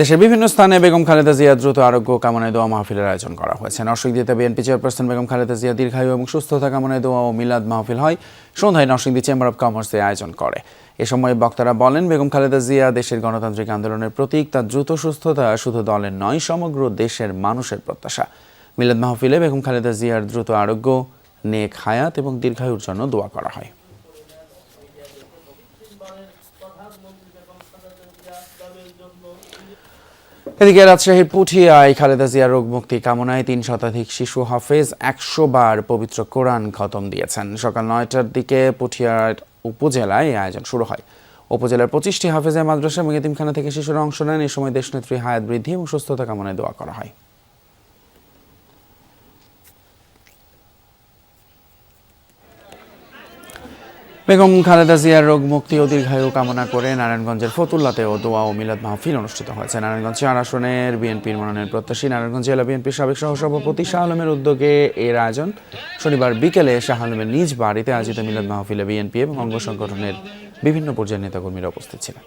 দেশের বিভিন্ন স্থানে বেগম খালেদা জিয়া দ্রুত আরোগ্য কামনায় দোয়া মাহফিলের আয়োজন করা হয়েছে। নরসিংদীতে বিএনপি চেয়ারপারসন বেগম খালেদা জিয়া দীর্ঘায়ু এবং সুস্থতা কামনায় দোয়া ও মিলাদ মাহফিল হয়। সন্ধ্যায় নরসিংদী চেম্বার অব কমার্সে আয়োজন করে। এ সময় বক্তারা বলেন, বেগম খালেদা জিয়া দেশের গণতান্ত্রিক আন্দোলনের প্রতীক। তার দ্রুত সুস্থতা শুধু দলের নয়, সমগ্র দেশের মানুষের প্রত্যাশা। মিলাদ মাহফিলে বেগম খালেদা জিয়ার দ্রুত আরোগ্য, নেক হায়াত এবং দীর্ঘায়ুর জন্য দোয়া করা হয়। এদিকে রাজশাহীর পুঠিয়ায় খালেদা জিয়ার রোগ মুক্তি কামনায় তিন শতাধিক শিশু হাফেজ, একশো বার পবিত্র কোরআন খতম দিয়েছেন। সকাল নয়টার দিকে পুঠিয়ার উপজেলায় আয়োজন শুরু হয়। উপজেলার পঁচিশটি হাফেজের মাদ্রাসা এতিমখানা থেকে শিশুরা অংশ নেন। এই সময় দেশনেত্রী হায়াত বৃদ্ধি এবং সুস্থতা কামনায় দোয়া করা হয়। বেগম খালেদা জিয়ার রোগ মুক্তি ও দীর্ঘায়ু কামনা করে নারায়ণগঞ্জের ফতুল্লাতেও দোয়া ও মিলাদ মাহফিল অনুষ্ঠিত হয়েছে। নারায়ণগঞ্জ চার আসনের বিএনপির মনোনয়ন প্রত্যাশী নারায়ণগঞ্জ জেলা বিএনপির সাবেক সহসভাপতি শাহ আলমের উদ্যোগে এর আয়োজন। শনিবার বিকেলে শাহ আলমের নিজ বাড়িতে আয়োজিত মিলাদ মাহফিলে বিএনপি এবং অঙ্গ সংগঠনের বিভিন্ন পর্যায়ের নেতাকর্মীরা উপস্থিত ছিলেন।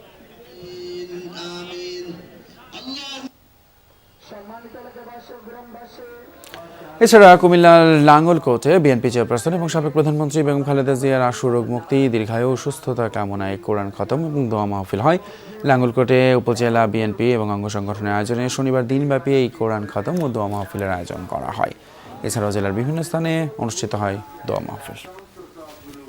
এছাড়া কুমিল্লার লাঙ্গলকোটে বিএনপি চেয়ারপারসন এবং সাবেক প্রধানমন্ত্রী বেগম খালেদা জিয়ার আশু রোগ মুক্তি, দীর্ঘায়ু ও সুস্থতা কামনায় কোরআন খতম এবং দোয়া মাহফিল হয়। লাঙ্গলকোটে উপজেলা বিএনপি এবং অঙ্গ সংগঠনের আয়োজনে শনিবার দিনব্যাপী এই কোরআন খতম ও দোয়া মাহফিলের আয়োজন করা হয়। এছাড়াও জেলার বিভিন্ন স্থানে অনুষ্ঠিত হয় দোয়া মাহফিল।